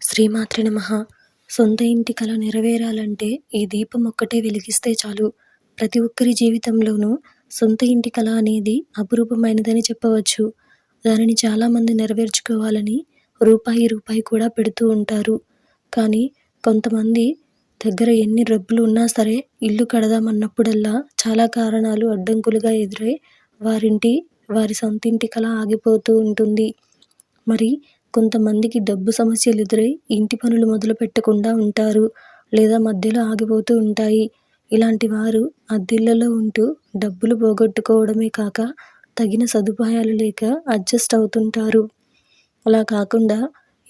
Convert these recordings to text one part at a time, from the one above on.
శ్రీమాత్రి నమ. సొంత ఇంటి కళ నెరవేరాలంటే ఈ దీపం ఒక్కటే వెలిగిస్తే చాలు. ప్రతి ఒక్కరి జీవితంలోనూ సొంత ఇంటి కళ అనేది అపురూపమైనదని చెప్పవచ్చు. దానిని చాలామంది నెరవేర్చుకోవాలని రూపాయి రూపాయి కూడా పెడుతూ ఉంటారు. కానీ కొంతమంది దగ్గర ఎన్ని డబ్బులు ఉన్నా సరే ఇల్లు కడదామన్నప్పుడల్లా చాలా కారణాలు అడ్డంకులుగా ఎదురై వారింటి వారి సొంత ఇంటి కళ ఆగిపోతూ ఉంటుంది. మరి కొంతమందికి డబ్బు సమస్యలు ఎదురై ఇంటి పనులు మొదలు పెట్టకుండా ఉంటారు లేదా మధ్యలో ఆగిపోతూ ఉంటాయి. ఇలాంటి వారు అద్దిళ్ళలో ఉంటూ డబ్బులు పోగొట్టుకోవడమే కాక తగిన సదుపాయాలు లేక అడ్జస్ట్ అవుతుంటారు. అలా కాకుండా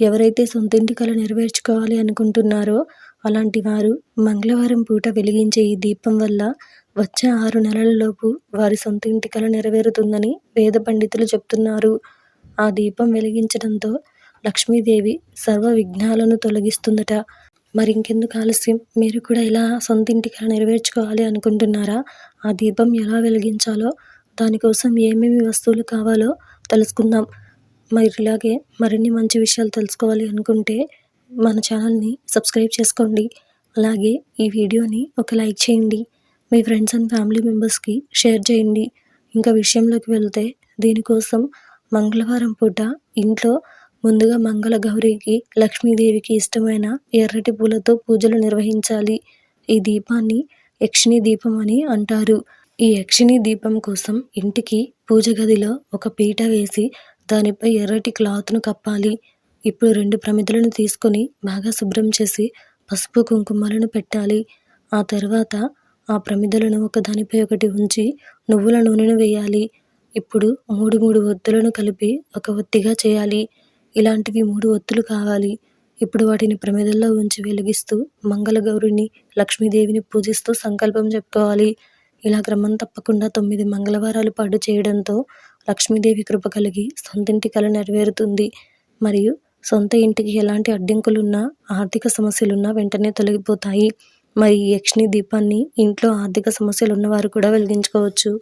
ఎవరైతే సొంతింటి కళ నెరవేర్చుకోవాలి అనుకుంటున్నారో అలాంటి వారు మంగళవారం పూట వెలిగించే ఈ దీపం వల్ల వచ్చే ఆరు నెలలలోపు వారి సొంత ఇంటి నెరవేరుతుందని వేద పండితులు చెప్తున్నారు. ఆ దీపం వెలిగించడంతో లక్ష్మీదేవి సర్వ విఘ్నాలను తొలగిస్తుందట. మరి ఇంకెందుకు ఆలస్యం? మీరు కూడా ఇలా సొంత ఇంటి నెరవేర్చుకోవాలి అనుకుంటున్నారా? ఆ దీపం ఎలా వెలిగించాలో దానికోసం ఏమేమి వస్తువులు కావాలో తెలుసుకుందాం. మరి ఇలాగే మరిన్ని మంచి విషయాలు తెలుసుకోవాలి అనుకుంటే మన ఛానల్ని సబ్స్క్రైబ్ చేసుకోండి. అలాగే ఈ వీడియోని ఒక లైక్ చేయండి. మీ ఫ్రెండ్స్ అండ్ ఫ్యామిలీ మెంబర్స్కి షేర్ చేయండి. ఇంకా విషయంలోకి వెళ్తే దీనికోసం మంగళవారం పూట ఇంట్లో ముందుగా మంగళ గౌరికి లక్ష్మీదేవికి ఇష్టమైన ఎర్రటి పూలతో పూజలు నిర్వహించాలి. ఈ దీపాన్ని యక్షిణి దీపం అని అంటారు. ఈ యక్షిణి దీపం కోసం ఇంటికి పూజ గదిలో ఒక పీట వేసి దానిపై ఎర్రటి క్లాత్ను కప్పాలి. ఇప్పుడు రెండు ప్రమిదలను తీసుకొని బాగా శుభ్రం చేసి పసుపు కుంకుమలను పెట్టాలి. ఆ తర్వాత ఆ ప్రమిదలను ఒకదానిపై ఒకటి ఉంచి నువ్వుల నూనెను వేయాలి. ఇప్పుడు మూడు మూడు ఒత్తులను కలిపి ఒక ఒత్తిగా చేయాలి. ఇలాంటివి మూడు ఒత్తులు కావాలి. ఇప్పుడు వాటిని ప్రమిదల్లో ఉంచి వెలిగిస్తూ మంగళగౌరిని లక్ష్మీదేవిని పూజిస్తూ సంకల్పం చెప్పుకోవాలి. ఇలా క్రమం తప్పకుండా తొమ్మిది మంగళవారాలు పాటు చేయడంతో లక్ష్మీదేవి కృప కలిగి సొంతింటి కళ నెరవేరుతుంది. మరియు సొంత ఇంటికి ఎలాంటి అడ్డంకులున్నా ఆర్థిక సమస్యలున్నా వెంటనే తొలగిపోతాయి. మరి ఈ దీపాన్ని ఇంట్లో ఆర్థిక సమస్యలు ఉన్నవారు కూడా వెలిగించుకోవచ్చు.